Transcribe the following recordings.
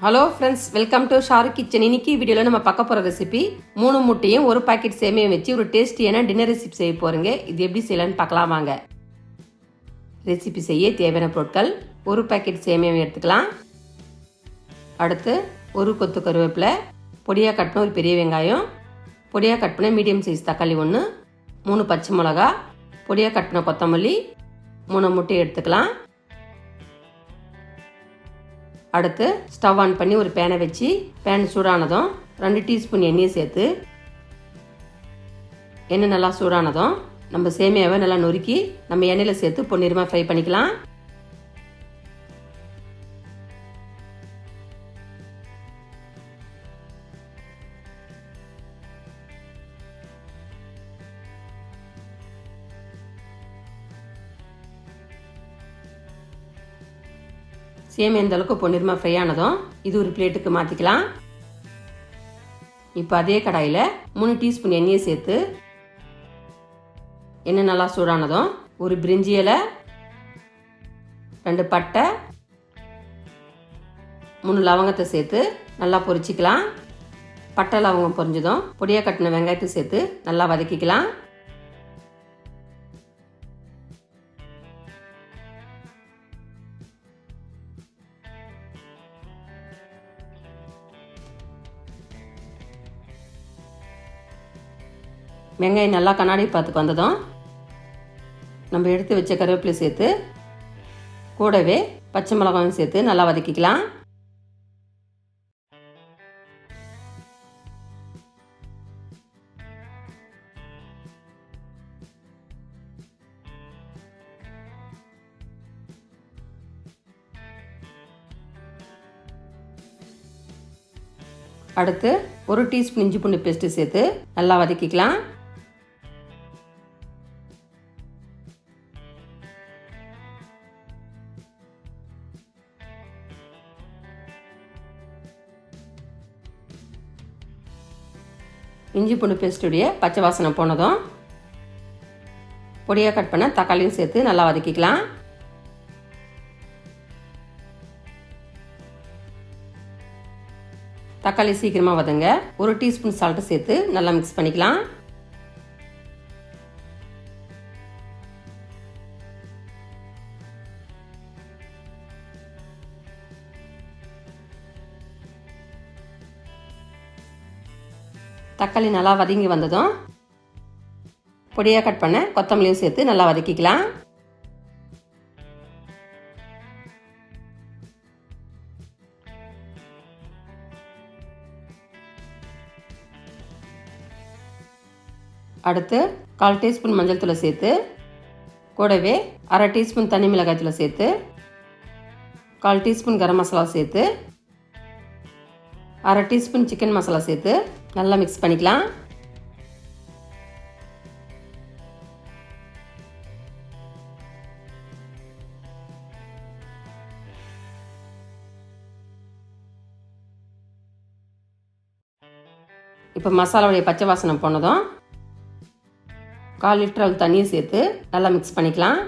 Hello friends welcome to Sharu kitchen இன்னைக்கு வீடியோவில் நம்ம பார்க்க போகிற ரெசிபி மூணு முட்டையும் ஒரு பாக்கெட் சேமியம் வச்சு ஒரு டேஸ்டியான டின்னர் ரெசிபி செய்ய போகிறீங்க இது எப்படி செய்யலான்னு பார்க்கலாம் வாங்க. ரெசிபி செய்ய தேவையான பொருட்கள் ஒரு பாக்கெட் சேமியம் எடுத்துக்கலாம். அடுத்து ஒரு கொத்து கருவேப்பிலை பொடியாக கட்டின ஒரு பெரிய வெங்காயம் பொடியாக கட் பண்ண மீடியம் சைஸ் தக்காளி ஒன்று மூணு பச்சை மிளகா பொடியாக கட்டின கொத்தமல்லி மூணு முட்டை எடுத்துக்கலாம். அடுத்து ஸ்டவ் ஆன் பண்ணி ஒரு பேனை வச்சு பேன் சூடானதும் ரெண்டு டீஸ்பூன் எண்ணெயை சேர்த்து எண்ணெய் நல்லா சூடானதும் நம்ம சேமியாவை நல்லா நொறுக்கி நம்ம எண்ணெயில் சேர்த்து பொன்னிறமாக ஃப்ரை பண்ணிக்கலாம். சேமியா இந்த அளவுக்கு பொன்னிறமாக ஃப்ரை ஆனதும் இது ஒரு பிளேட்டுக்கு மாற்றிக்கலாம் இப்போ அதே கடாயில் மூணு டீஸ்பூன் எண்ணெயை சேர்த்து எண்ணெய் நல்லா சூடானதும் ஒரு பிரிஞ்சி இலை ரெண்டு பட்டை மூணு லவங்கத்தை சேர்த்து நல்லா பொரிச்சிக்கலாம். பட்டை லவங்கம் பொரிஞ்சதும் பொடியாக கட்டின வெங்காயத்தை சேர்த்து நல்லா வதக்கிக்கலாம். வெங்காயம் நல்லா கண்ணாடி பார்த்துக்கு வந்ததும் நம்ம எடுத்து வச்ச கருவேப்பிலை சேர்த்து கூடவே பச்சை மிளகாயும் சேர்த்து நல்லா வதக்கிக்கலாம். அடுத்து ஒரு டீஸ்பூன் இஞ்சி பூண்டு பேஸ்ட்டு சேர்த்து நல்லா வதக்கிக்கலாம். இஞ்சி பூண்டு பேஸ்ட்டுடைய பச்சை வாசனை போனதும் பொடியாக கட் பண்ண தக்காளியும் சேர்த்து நல்லா வதக்கிக்கலாம். தக்காளி சீக்கிரமாக வதங்க ஒரு டீஸ்பூன் சால்ட்டு சேர்த்து நல்லா மிக்ஸ் பண்ணிக்கலாம். தக்காளி நல்லா வதங்கி வந்ததும் பொடியாக கட் பண்ண கொத்தமல்லியும் சேர்த்து நல்லா வதக்கிக்கலாம். அடுத்து கால் டீஸ்பூன் மஞ்சள் தூளை சேர்த்து கூடவே அரை டீஸ்பூன் தனி மிளகாய் தூளை சேர்த்து கால் டீஸ்பூன் கரம் மசாலா சேர்த்து அரை டீஸ்பூன் சிக்கன் மசாலா சேர்த்து நல்லா மிக்ஸ் பண்ணிக்கலாம். இப்போ மசாலாவுடைய பச்சை வாசனை போனதும் கால் லிட்டர் அளவு தண்ணியை சேர்த்து நல்லா மிக்ஸ் பண்ணிக்கலாம்.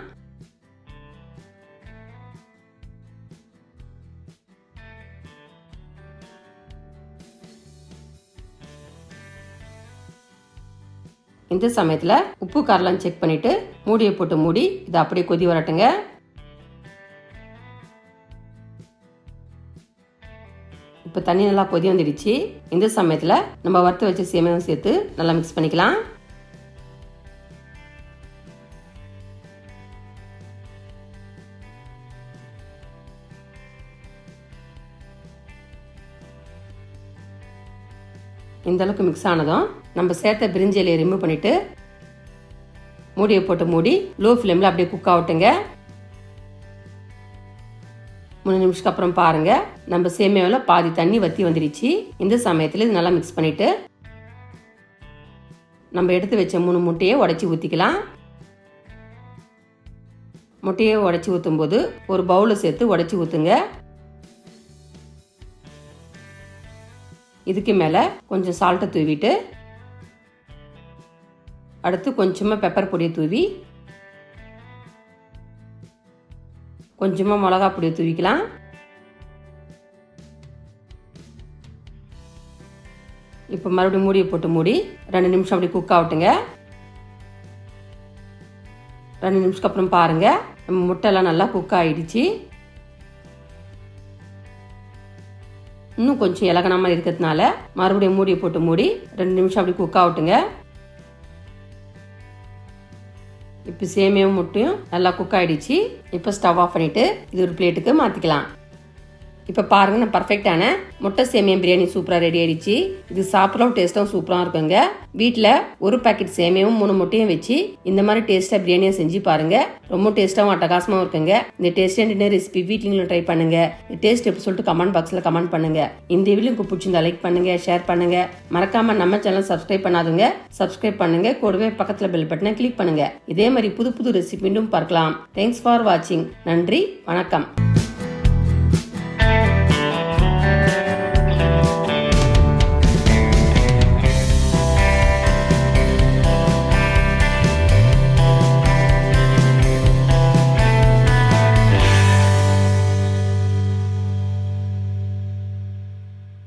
இந்த சமயத்தில் உப்பு காரெலாம் செக் பண்ணிவிட்டு மூடியை போட்டு மூடி இதை அப்படியே கொதி வரட்டுங்க. இப்போ தண்ணி நல்லா கொதி வந்துடுச்சு. இந்த சமயத்தில் நம்ம வறுத்து வச்ச சேமியம் சேர்த்து நல்லா மிக்ஸ் பண்ணிக்கலாம். இந்தளவுக்கு மிக்ஸ் ஆனதும் நம்ம சேர்த்த பிரிஞ்சி இலையை ரிமூவ் பண்ணிவிட்டு மூடியை போட்டு மூடி லோ ஃப்ளேமில் அப்படியே குக் ஆகட்டுங்க. மூணு நிமிஷத்துக்கு அப்புறம் பாருங்கள் நம்ம சேமியாவில் பாதி தண்ணி வற்றி வந்துடுச்சு இந்த சமயத்தில் இது நல்லா மிக்ஸ் பண்ணிவிட்டு நம்ம எடுத்து வச்ச மூணு முட்டையை உடச்சி ஊற்றிக்கலாம் முட்டையை உடச்சி ஊற்றும்போது ஒரு பவுலில் சேர்த்து உடச்சி ஊற்றுங்க இதுக்கு மேலே கொஞ்சம் சால்ட்டை தூவிட்டு அடுத்து கொஞ்சமாக பெப்பர் பொடியை தூவி கொஞ்சமாக மிளகா பொடியை தூவிக்கலாம். இப்போ மறுபடியும் மூடியை போட்டு மூடி ரெண்டு நிமிஷம் அப்படி குக் ஆகட்டுங்க. ரெண்டு நிமிஷத்துக்கு அப்புறம் பாருங்கள் நம்ம முட்டைலாம் நல்லா குக் ஆகிடுச்சி இன்னும் கொஞ்சம் இலகணமாக இருக்கிறதுனால மறுபடியும் மூடியை போட்டு மூடி ரெண்டு நிமிஷம் அப்படி குக் ஆகட்டுங்க. இப்போ சேமியாவும் முட்டையும் நல்லா குக் ஆகிடுச்சு இப்போ ஸ்டவ் ஆஃப் பண்ணிவிட்டு இது ஒரு பிளேட்டுக்கு மாற்றிக்கலாம் இப்போ பாருங்க நான் பர்ஃபெக்டான முட்டை சேமியா பிரியாணி சூப்பராக ரெடி ஆயிடுச்சு. இது சாப்பிடவும் டேஸ்ட்டும் சூப்பராக இருக்குங்க. வீட்டில் ஒரு பாக்கெட் சேமியாவும் மூணு முட்டையும் வச்சு இந்த மாதிரி டேஸ்ட்டாக பிரியாணியை செஞ்சு பாருங்க. ரொம்ப டேஸ்ட்டாகவும் அட்டகாசமாகவும் இருக்குங்க. இந்த டேஸ்ட் டின்னர் ரெசிபி வீட்லையும் ட்ரை பண்ணுங்க. இந்த டேஸ்ட் எப்படி சொல்லிட்டு கமெண்ட் பாக்ஸில் கமெண்ட் பண்ணுங்க. இந்த வீடியோ உங்களுக்கு பிடிச்சிருந்தா லைக் பண்ணுங்க ஷேர் பண்ணுங்க. மறக்காம நம்ம சேனல் சப்ஸ்கிரைப் பண்ணாதுங்க. சப்ஸ்கிரைப் பண்ணுங்க. கூடவே பக்கத்தில் பெல் பட்டனை கிளிக் பண்ணுங்க. இதே மாதிரி புது புது ரெசிபி மீண்டும் பார்க்கலாம். தேங்க்ஸ் ஃபார் வாட்சிங் நன்றி வணக்கம்.